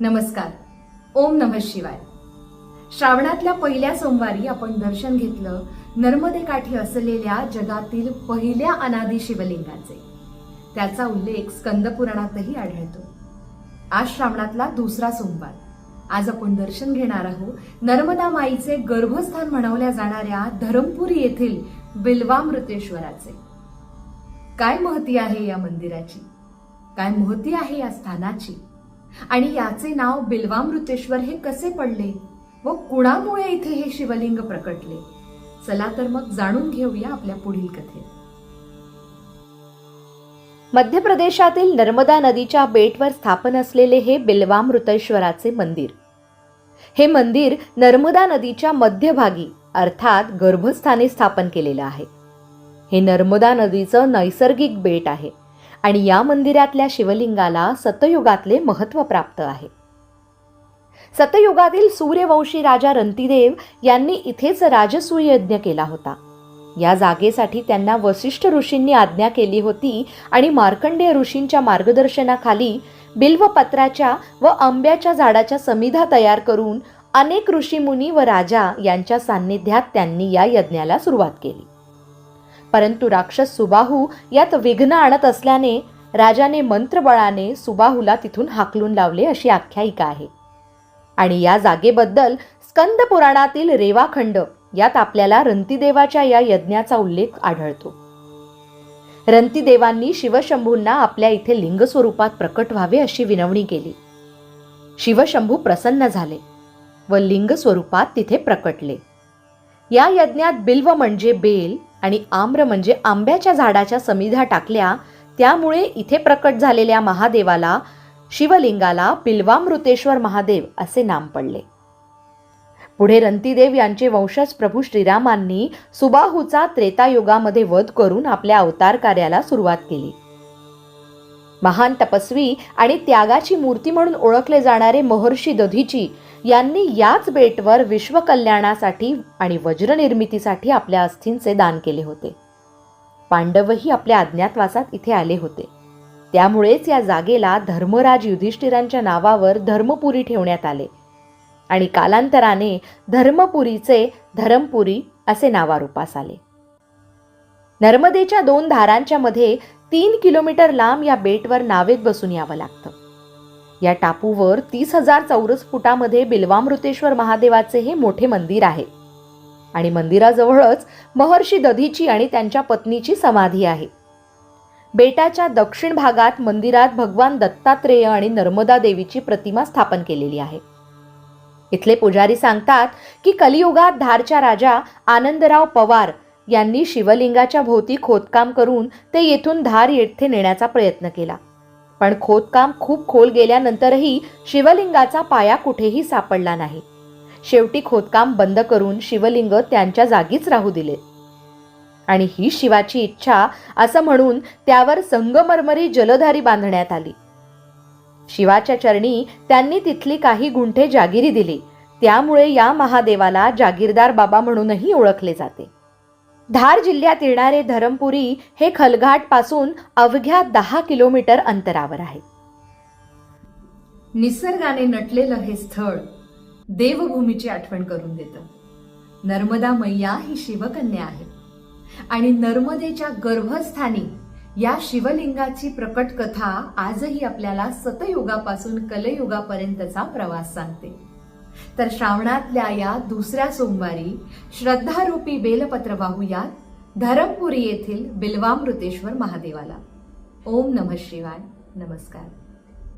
नमस्कार. ओम नम शिवाय. श्रावणातल्या पहिल्या सोमवारी आपण दर्शन घेतलं नर्मदे काठी असलेल्या जगातील पहिल्या अनादी शिवलिंगाचे. त्याचा उल्लेख स्कंद पुराणातही आढळतो. आज श्रावणातला दुसरा सोमवार. आज आपण दर्शन घेणार आहोत नर्मदा माईचे गर्भस्थान म्हणवल्या जाणाऱ्या धरमपुरी येथील बिल्वामृतेश्वराचे. काय महती आहे या मंदिराची? काय महती आहे या स्थानाची? आणि याचे नाव बिल्वामृतेश्वर हे कसे पडले व कुणामुळे इथे हे शिवलिंग प्रकटले? चला तर मग जाणून घेऊया आपल्या पुढील कथेत. मध्य प्रदेशातील नर्मदा नदीच्या बेटवर स्थापन असलेले हे बिल्वामृतेश्वराचे मंदिर. हे मंदिर नर्मदा नदीच्या मध्यभागी अर्थात गर्भस्थानी स्थापन केलेलं आहे. हे नर्मदा नदीचं नैसर्गिक बेट आहे. आणि या मंदिरातल्या शिवलिंगाला सतयुगातले महत्त्व प्राप्त आहे. सतयुगातील सूर्यवंशी राजा रंतीदेव यांनी इथेच राजसूय यज्ञ केला होता. या जागेसाठी त्यांना वसिष्ठ ऋषींनी आज्ञा केली होती आणि मार्कंडेय ऋषींच्या मार्गदर्शनाखाली बिल्वपत्राच्या व आंब्याच्या झाडाच्या समिधा तयार करून अनेक ऋषीमुनी व राजा यांच्या सान्निध्यात त्यांनी या यज्ञाला सुरुवात केली. परंतु राक्षस सुबाहू यात विघ्न आणत असल्याने राजाने मंत्रबळाने सुबाहूला तिथून हाकलून लावले अशी आख्यायिका आहे. आणि या जागेबद्दल स्कंद पुराणातील रेवाखंड यात आपल्याला रंतीदेवाच्या या यज्ञाचा उल्लेख आढळतो. रंतीदेवांनी शिवशंभूंना आपल्या इथे लिंग स्वरूपात प्रकट व्हावे अशी विनवणी केली. शिवशंभू प्रसन्न झाले व लिंग स्वरूपात तिथे प्रकटले. या यज्ञात बिल्व म्हणजे बेल आणि आम्र म्हणजे आंब्याच्या झाडाच्या समिधा टाकल्या त्यामुळे इथे प्रकट झालेल्या महादेवाला शिवलिंगाला पिल्वामृतेश्वर महादेव असे नाम पडले. पुढे रंतीदेव यांचे वंशज प्रभू श्रीरामांनी सुबाहूचा त्रेतायुगामध्ये वध करून आपल्या अवतार कार्याला सुरुवात केली. महान तपस्वी आणि त्यागाची मूर्ती म्हणून ओळखले जाणारे महर्षी दधीची यांनी याच बेटवर विश्वकल्याणासाठी आणि वज्रनिर्मितीसाठी आपल्या अस्थींचे दान केले होते. पांडवही आपल्या अज्ञातवासात इथे आले होते. त्यामुळेच या जागेला धर्मराज युधिष्ठिरांच्या नावावर धर्मपुरी ठेवण्यात आले आणि कालांतराने धर्मपुरीचे धरमपुरी असे नावारूपास आले. नर्मदेच्या दोन धारांच्या मध्ये तीन किलोमीटर लांब या बेटवर नावेत बसून यावं लागतं. या टापूवर तीस हजार चौरस फुटामध्ये बिल्वामृतेश्वर महादेवाचे हे मोठे मंदिर आहे. आणि मंदिराजवळच महर्षी दधीची आणि त्यांच्या पत्नीची समाधी आहे. बेटाच्या दक्षिण भागात मंदिरात भगवान दत्तात्रेय आणि नर्मदा देवीची प्रतिमा स्थापन केलेली आहे. इथले पुजारी सांगतात की कलियुगात धारच्या राजा आनंदराव पवार यांनी शिवलिंगाच्या भोवती खोदकाम करून ते येथून धार येथे नेण्याचा प्रयत्न केला. पण खोदकाम खूप खोल गेल्यानंतरही शिवलिंगाचा पाया कुठेही सापडला नाही. शेवटी खोदकाम बंद करून शिवलिंग त्यांच्या जागीच राहू दिले. आणि ही शिवाची इच्छा असं म्हणून त्यावर संगमरमरी जलधारी बांधण्यात आली. शिवाच्या चरणी त्यांनी तिथली काही गुंठे जागिरी दिली. त्यामुळे या महादेवाला जागीरदार बाबा म्हणूनही ओळखले जाते. धार जिल्ह्यात येणारे धरमपुरी हे खलघाटपासून अवघ्या दहा किलोमीटर अंतरावर आहे. निसर्गाने नटलेलं हे स्थळ देवभूमीची आठवण करून देतं. नर्मदा मैया ही शिवकन्या आहे. आणि नर्मदेच्या गर्भस्थानी या शिवलिंगाची प्रकट कथा आजही आपल्याला सतयुगापासून कलयुगापर्यंतचा प्रवास सांगते. तर श्रावणातल्या या दुसऱ्या सोमवारी श्रद्धारूपी बेलपत्र वाहूयात धरमपुरी येथील बिल्वामृतेश्वर महादेवाला. ओम नम शिवाय. नमस्कार.